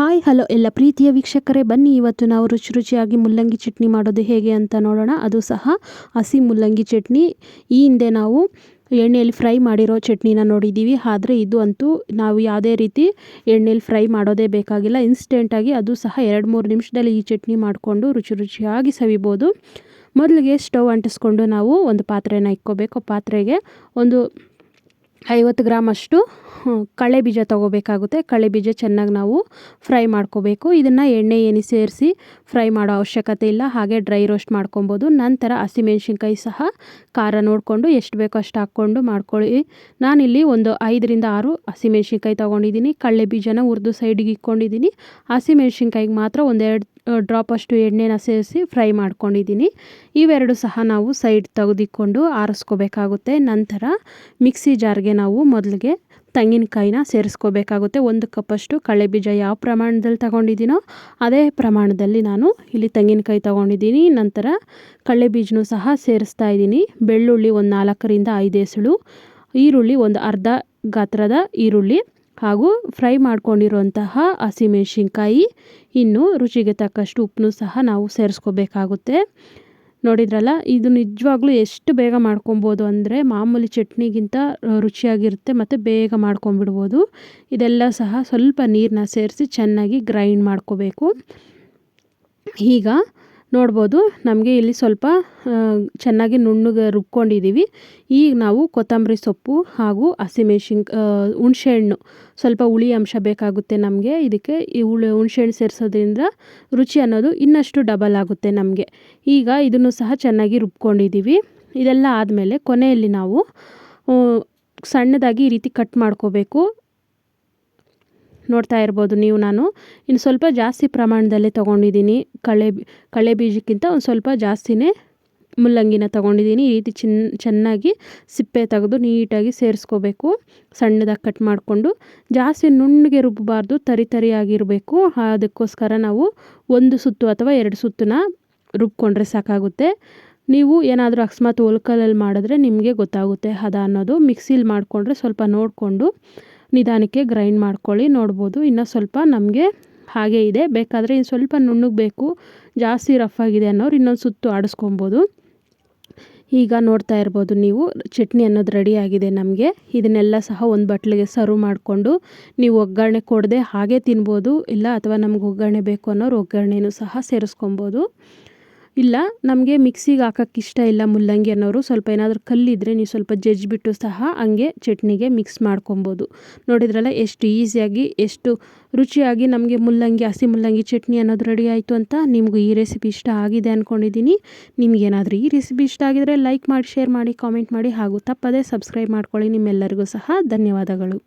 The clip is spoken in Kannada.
ಹಾಯ್, ಹಲೋ ಎಲ್ಲ ಪ್ರೀತಿಯ ವೀಕ್ಷಕರೇ, ಬನ್ನಿ ಇವತ್ತು ನಾವು ರುಚಿ ರುಚಿಯಾಗಿ ಮುಲ್ಲಂಗಿ ಚಟ್ನಿ ಮಾಡೋದು ಹೇಗೆ ಅಂತ ನೋಡೋಣ. ಅದು ಸಹ ಹಸಿ ಮುಲ್ಲಂಗಿ ಚಟ್ನಿ. ಈ ಹಿಂದೆ ನಾವು ಎಣ್ಣೆಯಲ್ಲಿ ಫ್ರೈ ಮಾಡಿರೋ ಚಟ್ನಿನ ನೋಡಿದ್ದೀವಿ. ಆದರೆ ಇದು ಅಂತೂ ನಾವು ಯಾವುದೇ ರೀತಿ ಎಣ್ಣೆಯಲ್ಲಿ ಫ್ರೈ ಮಾಡೋದೇ ಬೇಕಾಗಿಲ್ಲ. ಇನ್ಸ್ಟೆಂಟಾಗಿ ಅದು ಸಹ ಎರಡು ಮೂರು ನಿಮಿಷದಲ್ಲಿ ಈ ಚಟ್ನಿ ಮಾಡಿಕೊಂಡು ರುಚಿ ರುಚಿಯಾಗಿ ಸವಿಬೋದು. ಮೊದಲಿಗೆ ಸ್ಟವ್ ಅಂಟಿಸ್ಕೊಂಡು ನಾವು ಒಂದು ಪಾತ್ರೆನ ಇಕ್ಕೋಬೇಕು. ಪಾತ್ರೆಗೆ ಒಂದು ಐವತ್ತು ಗ್ರಾಮ್ ಅಷ್ಟು ಕಳೆ ಬೀಜ ತೊಗೋಬೇಕಾಗುತ್ತೆ. ಕಳೆ ಬೀಜ ಚೆನ್ನಾಗಿ ನಾವು ಫ್ರೈ ಮಾಡ್ಕೋಬೇಕು. ಇದನ್ನು ಎಣ್ಣೆ ಏನಿ ಸೇರಿಸಿ ಫ್ರೈ ಮಾಡೋ ಅವಶ್ಯಕತೆ ಇಲ್ಲ. ಹಾಗೆ ಡ್ರೈ ರೋಸ್ಟ್ ಮಾಡ್ಕೊಬೋದು. ನಂತರ ಹಸಿಮೆಣ್ಸಿನ್ಕಾಯಿ ಸಹ ಖಾರ ನೋಡಿಕೊಂಡು ಎಷ್ಟು ಬೇಕೋ ಅಷ್ಟು ಹಾಕ್ಕೊಂಡು ಮಾಡ್ಕೊಳ್ಳಿ. ನಾನಿಲ್ಲಿ ಒಂದು ಐದರಿಂದ ಆರು ಹಸಿಮೆಣ್ಸಿನ್ಕಾಯಿ ತೊಗೊಂಡಿದ್ದೀನಿ. ಕಡಲೆ ಬೀಜನ ಹುರಿದು ಸೈಡಿಗೆ ಇಕ್ಕೊಂಡಿದ್ದೀನಿ. ಹಸಿಮೆಣ್ಸಿನ್ಕಾಯಿಗೆ ಮಾತ್ರ ಒಂದೆರಡು ಡ್ರಾಪಷ್ಟು ಎಣ್ಣೆನ ಸೇರಿಸಿ ಫ್ರೈ ಮಾಡ್ಕೊಂಡಿದ್ದೀನಿ. ಇವೆರಡು ಸಹ ನಾವು ಸೈಡ್ ತೆಗೆದಿಕೊಂಡು ಆರಿಸ್ಕೋಬೇಕಾಗುತ್ತೆ. ನಂತರ ಮಿಕ್ಸಿ ಜಾರ್ಗೆ ನಾವು ಮೊದಲಿಗೆ ತೆಂಗಿನಕಾಯಿನ ಸೇರಿಸ್ಕೋಬೇಕಾಗುತ್ತೆ. ಒಂದು ಕಪ್ಪಷ್ಟು ಕಳೆ ಬೀಜ ಯಾವ ಪ್ರಮಾಣದಲ್ಲಿ ತಗೊಂಡಿದ್ದೀನೋ ಅದೇ ಪ್ರಮಾಣದಲ್ಲಿ ನಾನು ಇಲ್ಲಿ ತೆಂಗಿನಕಾಯಿ ತಗೊಂಡಿದ್ದೀನಿ. ನಂತರ ಕಡಲೆ ಬೀಜನೂ ಸಹ ಸೇರಿಸ್ತಾ ಇದ್ದೀನಿ. ಬೆಳ್ಳುಳ್ಳಿ ಒಂದು ನಾಲ್ಕರಿಂದ ಐದು ಎಸಳು, ಈರುಳ್ಳಿ ಒಂದು ಅರ್ಧ ಗಾತ್ರದ ಈರುಳ್ಳಿ ಹಾಗೂ ಫ್ರೈ ಮಾಡ್ಕೊಂಡಿರುವಂತಹ ಹಸಿಮೆಣ್ಸಿನ್ಕಾಯಿ. ಇನ್ನು ರುಚಿಗೆ ತಕ್ಕಷ್ಟು ಉಪ್ಪನ್ನು ಸಹ ನಾವು ಸೇರಿಸ್ಕೋಬೇಕಾಗುತ್ತೆ. ನೋಡಿದ್ರಲ್ಲ, ಇದು ನಿಜವಾಗ್ಲೂ ಎಷ್ಟು ಬೇಗ ಮಾಡ್ಕೊಬೋದು ಅಂದರೆ ಮಾಮೂಲಿ ಚಟ್ನಿಗಿಂತ ರುಚಿಯಾಗಿರುತ್ತೆ ಮತ್ತು ಬೇಗ ಮಾಡ್ಕೊಂಬಿಡ್ಬೋದು ಇದೆಲ್ಲ ಸಹ ಸ್ವಲ್ಪ ನೀರನ್ನ ಸೇರಿಸಿ ಚೆನ್ನಾಗಿ ಗ್ರೈಂಡ್ ಮಾಡ್ಕೋಬೇಕು. ಈಗ ನೋಡ್ಬೋದು. ನಮಗೆ ಇಲ್ಲಿ ಸ್ವಲ್ಪ ಚೆನ್ನಾಗಿ ನುಣ್ಣಗೆ ರುಬ್ಕೊಂಡಿದ್ದೀವಿ ಈಗ ನಾವು ಕೊತ್ತಂಬರಿ ಸೊಪ್ಪು ಹಾಗೂ ಹಸಿಮೆಣ್ಸಿನ್ ಹುಣಸೆಹಣ್ಣು. ಸ್ವಲ್ಪ ಹುಳಿ ಅಂಶ ಬೇಕಾಗುತ್ತೆ ನಮಗೆ. ಇದಕ್ಕೆ ಈ ಹುಳಿ, ಹುಣಸೆಹಣ್ಣು ಸೇರಿಸೋದ್ರಿಂದ ರುಚಿ ಅನ್ನೋದು ಇನ್ನಷ್ಟು ಡಬಲ್ ಆಗುತ್ತೆ ನಮಗೆ. ಈಗ ಇದನ್ನು ಸಹ ಚೆನ್ನಾಗಿ ರುಬ್ಕೊಂಡಿದ್ದೀವಿ ಇದೆಲ್ಲ ಆದಮೇಲೆ ಕೊನೆಯಲ್ಲಿ ನಾವು ಸಣ್ಣದಾಗಿ ಈ ರೀತಿ ಕಟ್ ಮಾಡ್ಕೋಬೇಕು. ನೋಡ್ತಾ ಇರ್ಬೋದು ನೀವು ನಾನು. ಇನ್ನು ಸ್ವಲ್ಪ ಜಾಸ್ತಿ ಪ್ರಮಾಣದಲ್ಲೇ ತೊಗೊಂಡಿದ್ದೀನಿ. ಕಳೆ ಕಳೆ ಬೀಜಕ್ಕಿಂತ ಒಂದು ಸ್ವಲ್ಪ ಜಾಸ್ತಿನೇ ಮುಲ್ಲಂಗಿನ ತೊಗೊಂಡಿದ್ದೀನಿ. ಈ ರೀತಿ ಚಿನ್, ಚೆನ್ನಾಗಿ ಸಿಪ್ಪೆ ತೆಗೆದು ನೀಟಾಗಿ ಸೇರಿಸ್ಕೋಬೇಕು. ಸಣ್ಣದಾಗಿ ಕಟ್ ಮಾಡಿಕೊಂಡು ಜಾಸ್ತಿ ನುಣ್ಣಗೆ ರುಬ್ಬಬಾರ್ದು, ತರಿ ತರಿಯಾಗಿರಬೇಕು. ಅದಕ್ಕೋಸ್ಕರ ನಾವು ಒಂದು ಸುತ್ತು ಅಥವಾ ಎರಡು ಸುತ್ತನ್ನ ರುಬ್ಕೊಂಡ್ರೆ ಸಾಕಾಗುತ್ತೆ. ನೀವು ಏನಾದರೂ ಅಕಸ್ಮಾತ್ ಒಲ್ಕಲಲ್ಲಿ ಮಾಡಿದ್ರೆ ನಿಮಗೆ ಗೊತ್ತಾಗುತ್ತೆ. ಹದ ಅನ್ನೋದು ಮಿಕ್ಸಿಲಿ ಮಾಡಿಕೊಂಡ್ರೆ ಸ್ವಲ್ಪ ನೋಡಿಕೊಂಡು ನಿಧಾನಕ್ಕೆ ಗ್ರೈಂಡ್ ಮಾಡ್ಕೊಳ್ಳಿ, ನೋಡ್ಬೋದು. ಇನ್ನೂ ಸ್ವಲ್ಪ ನಮಗೆ ಹಾಗೆ ಇದೆ. ಬೇಕಾದರೆ ಇನ್ನು ಸ್ವಲ್ಪ ನುಣ್ಣಗೆ ಬೇಕು ಜಾಸ್ತಿ ರಫ್ ಆಗಿದೆ ಅನ್ನೋರು ಇನ್ನೊಂದು ಸುತ್ತು ಆಡಿಸ್ಕೊಬೋದು. ಈಗ ನೋಡ್ತಾ ಇರ್ಬೋದು ನೀವು, ಚಟ್ನಿ ಅನ್ನೋದು ರೆಡಿ ಆಗಿದೆ ನಮಗೆ. ಇದನ್ನೆಲ್ಲ ಸಹ ಒಂದು ಬಟ್ಲಿಗೆ ಸರ್ವ್ ಮಾಡಿಕೊಂಡು, ನೀವು ಒಗ್ಗರಣೆ ಕೊಡದೆ ಹಾಗೆ ತಿನ್ಬೋದು. ಇಲ್ಲ, ಅಥವಾ ನಮ್ಗೆ ಒಗ್ಗರಣೆ ಬೇಕು ಅನ್ನೋರು ಒಗ್ಗರಣೆನೂ ಸಹ ಸೇರಿಸ್ಕೊಬೋದು. ಇಲ್ಲ, ನಮಗೆ ಮಿಕ್ಸಿಗೆ ಹಾಕೋಕ್ಕೆ ಇಷ್ಟ ಇಲ್ಲ ಮುಲ್ಲಂಗಿ ಅನ್ನೋರು. ಸ್ವಲ್ಪ ಏನಾದರೂ ಕಲ್ಲಿದ್ದರೆ ನೀವು ಸ್ವಲ್ಪ ಜಜ್ಜಿಬಿಟ್ಟು ಸಹ ಹಂಗೆ ಚಟ್ನಿಗೆ ಮಿಕ್ಸ್ ಮಾಡ್ಕೊಬೋದು. ನೋಡಿದ್ರಲ್ಲ, ಎಷ್ಟು ಈಸಿಯಾಗಿ, ಎಷ್ಟು ರುಚಿಯಾಗಿ ನಮಗೆ ಮುಲ್ಲಂಗಿ, ಹಸಿ ಮುಲ್ಲಂಗಿ ಚಟ್ನಿ ಅನ್ನೋದು ರೆಡಿ ಆಯಿತು ಅಂತ ನಿಮಗೂ ಈ ರೆಸಿಪಿ ಇಷ್ಟ ಆಗಿದೆ ಅಂದ್ಕೊಂಡಿದ್ದೀನಿ ನಿಮಗೇನಾದರೂ ಈ ರೆಸಿಪಿ ಇಷ್ಟ ಆಗಿದರೆ ಲೈಕ್ ಮಾಡಿ, ಶೇರ್ ಮಾಡಿ, ಕಾಮೆಂಟ್ ಮಾಡಿ ಹಾಗೂ ತಪ್ಪದೇ ಸಬ್ಸ್ಕ್ರೈಬ್ ಮಾಡ್ಕೊಳ್ಳಿ. ನಿಮ್ಮೆಲ್ಲರಿಗೂ ಸಹ ಧನ್ಯವಾದಗಳು.